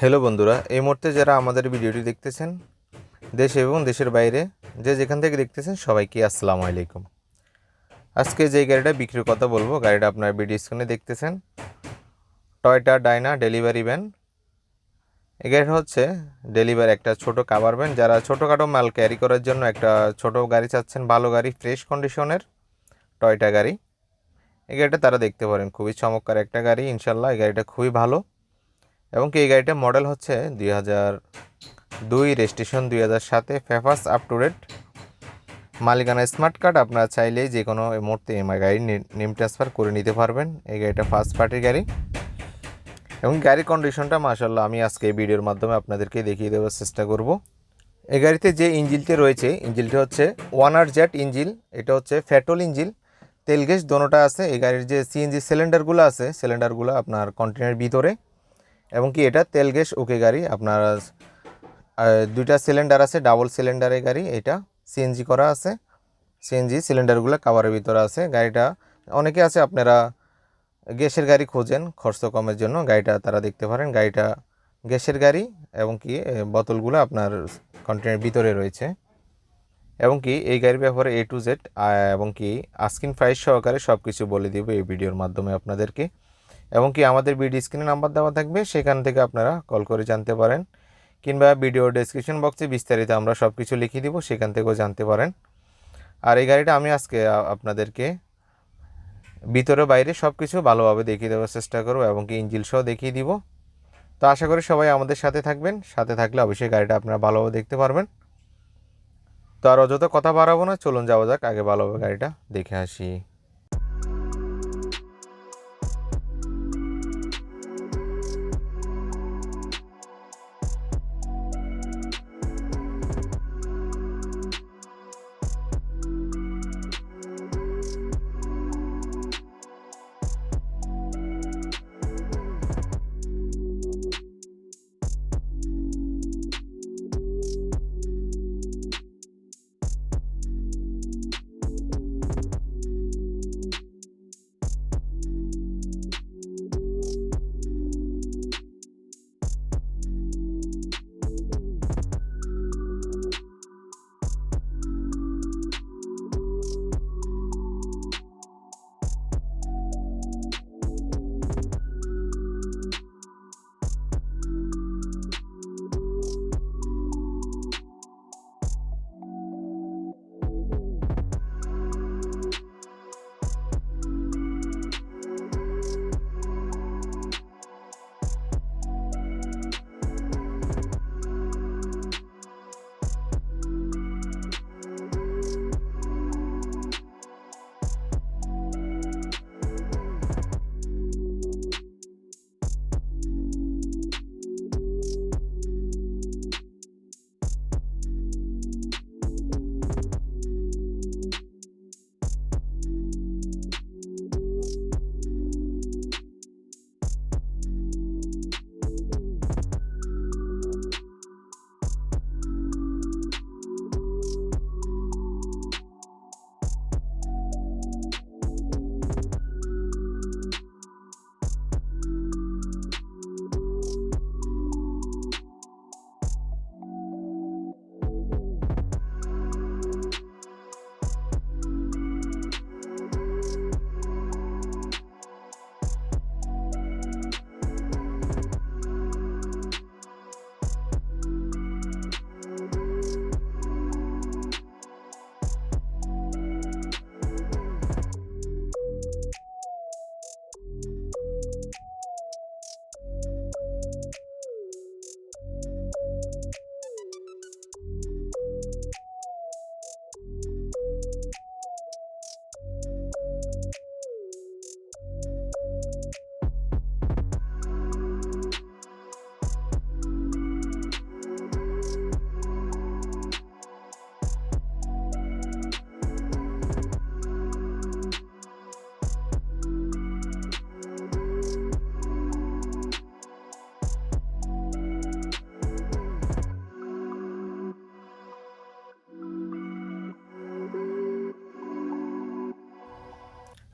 Hello বন্ধুরা, এই মুহূর্তে যারা আমাদের ভিডিওটি দেখতেছেন, দেশ এবং দেশের বাইরে যে যেখান থেকে দেখতেছেন সবাইকে আসসালামু আলাইকুম। আজকে যে গাড়িটা বিক্রির কথা বলব, গাড়িটা আপনার ভিডিও স্ক্রিনে দেখতেছেন। টয়টা ডাইনা ডেলিভারি ভ্যান এই গাড়িটা হচ্ছে ডেলিভারি একটা ছোট কাভার ভ্যান যারা ছোটোখাটো মাল ক্যারি করার জন্য একটা ছোট গাড়ি চাচ্ছেন, ভালো গাড়ি ফ্রেশ কন্ডিশনের টয়টা গাড়ি। এই গাড়িটা তারা দেখতে পারেন, খুবই চমৎকার একটা গাড়ি, ইনশাল্লাহ এই গাড়িটা খুবই ভালো। এবং এই গাড়িটা মডেল হচ্ছে দুই হাজার দুই রেজিস্ট্রেশন দুই হাজার সাতে ফেফাস আপ টু ডেট মালিকানা স্মার্ট কার্ড আপনারা চাইলেই যে কোনো মুহূর্তে এমআই গাড়ি নেম ট্রান্সফার করে নিতে পারবেন। এই গাড়িটা ফার্স্ট পার্টির গাড়ি। এবং গাড়ির কন্ডিশনটা মাসাল্লাহ আমি আজকে এই ভিডিওর মাধ্যমে আপনাদেরকে দেখিয়ে দেওয়ার চেষ্টা করব। এই গাড়িতে যে ইঞ্জিলটি রয়েছে ইঞ্জিলটি হচ্ছে ওয়ান আর জেট ইঞ্জিল এটা হচ্ছে ফ্যাটল ইঞ্জিল তেল গ্যাস দোনোটা আছে। এই গাড়ির যে সিএনজি সিলিন্ডারগুলো আছে সিলিন্ডারগুলো আপনার কন্টেনার ভিতরে। এবং কি এটা তেল গ্যাস, ওকে গাড়ি, আপনার দুইটা সিলিন্ডার আছে ডাবল সিলিন্ডারের গাড়ি, এটা সিএনজি করা আছে। সিএনজি সিলিন্ডারগুলো কাভারের ভিতরে আছে। গাড়িটা, অনেকে আছে আপনারা গ্যাসের গাড়ি খোঁজেন, খরচ কমের জন্য, গাড়িটা তারা দেখতে পারেন। গাড়িটা গ্যাসের গাড়ি এবং কি বোতলগুলো আপনার কন্টেনারের ভিতরে রয়েছে। এবং কি, এই গাড়ির ব্যাপারে এ টু জেড এবং কি আস্কিন প্রাইস সহকারে সব কিছু বলে দিব এই ভিডিওর মাধ্যমে আপনাদেরকে। এবং কি আমাদের ভিডিও স্ক্রিনে নাম্বার দেওয়া থাকবে, সেখান থেকে আপনারা কল করে জানতে পারেন। কিংবা ভিডিও ডেসক্রিপশন বক্সে বিস্তারিত আমরা সব কিছু লিখে দিব, সেখান থেকেও জানতে পারেন। আর এই গাড়িটা আমি আজকে আপনাদেরকে ভিতরে বাইরে সব কিছু ভালোভাবে দেখিয়ে দেওয়ার চেষ্টা করব এবং কি ইঞ্জিল সহ দেখিয়ে দিব। তো আশা করি সবাই আমাদের সাথে থাকবেন। সাথে থাকলে অবশ্যই গাড়িটা আপনারা ভালোভাবে দেখতে পারবেন। তো আর অযথা কথা বাড়াবো না, চলুন যাওয়া যাক, আগে ভালোভাবে গাড়িটা দেখে আসি।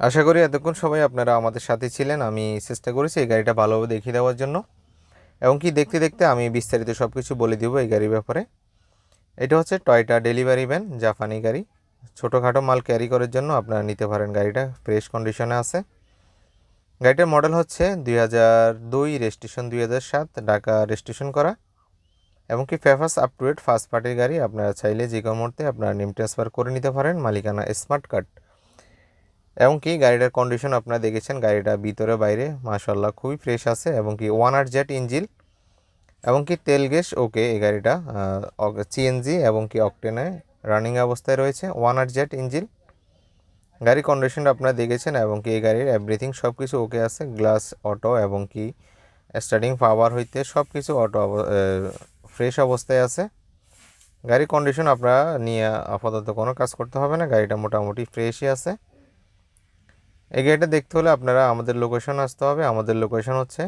আশা করি এতক্ষণ সবাই আপনারা আমাদের সাথে ছিলেন। আমি চেষ্টা করেছি এই গাড়িটা ভালোভাবে দেখিয়ে দেওয়ার জন্য। এবং কি দেখতে দেখতে আমি বিস্তারিত সব কিছু বলে দিব এই গাড়ির ব্যাপারে। এটা হচ্ছে টয়টা ডেলিভারি ভ্যান জাপানি গাড়ি। ছোটোখাটো মাল ক্যারি করার জন্য আপনারা নিতে পারেন। গাড়িটা ফ্রেশ কন্ডিশনে আছে। গাড়িটার মডেল হচ্ছে দুই হাজার দুই রেজিস্ট্রেশন দুই হাজার সাত, ঢাকা রেজিস্ট্রেশন করা। এবং কি ফেফাস আপ টু ডেট ফার্স্ট পার্টির গাড়ি, আপনারা চাইলে যে কোনো মুহূর্তে আপনারা নেম ট্রান্সফার করে নিতে পারেন। মালিকানা স্মার্ট কার্ড এবং কি গাড়িটার কন্ডিশন আপনারা দেখেছেন, গাড়িটা ভিতরে, বাইরে মাশাল্লাহ খুবই ফ্রেশ আছে এবং কি ওয়ান আর জেট ইঞ্জিল এবং কি তেল গ্যাস ওকে এই গাড়িটা সিএনজি এবং কি অকটেনে রানিং অবস্থায় রয়েছে ওয়ান আর জেট ইঞ্জিল গাড়ির কন্ডিশনটা আপনারা দেখেছেন এবং কি এই গাড়ির এভরিথিং সব কিছু ওকে আছে গ্লাস অটো এবং কি স্টার্টিং পাওয়ার হইতে সব কিছু অটো ফ্রেশ অবস্থায় আছে। গাড়ির কন্ডিশন আপনারা নিয়ে আপাতত কোনো কাজ করতে হবে না, গাড়িটা মোটামুটি ফ্রেশই আছে। এই গাড়িটা দেখতে হলে আপনারা আমাদের লোকেশন আসতে হবে। আমাদের লোকেশন হচ্ছে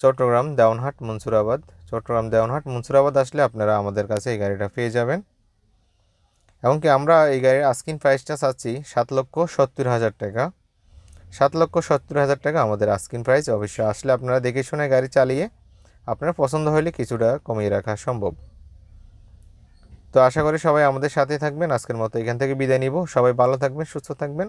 চট্টগ্রাম দেওয়ানহাট মনসুরাবাদ। চট্টগ্রাম দেওয়ানহাট মনসুরাবাদ আসলে আপনারা আমাদের কাছে এই গাড়িটা পেয়ে যাবেন। এমনকি আমরা এই গাড়ির আস্কিন প্রাইসটা চাচ্ছি সাত লক্ষ সত্তর হাজার টাকা। সাত লক্ষ সত্তর হাজার টাকা আমাদের আস্কিন প্রাইস অবশ্যই আসলে আপনারা দেখে শুনে গাড়ি চালিয়ে আপনার পছন্দ হলে কিছুটা কমিয়ে রাখা সম্ভব। তো আশা করি সবাই আমাদের সাথে থাকবেন। আজকের মতো এখান থেকে বিদায় নিব। সবাই ভালো থাকবেন, সুস্থ থাকবেন।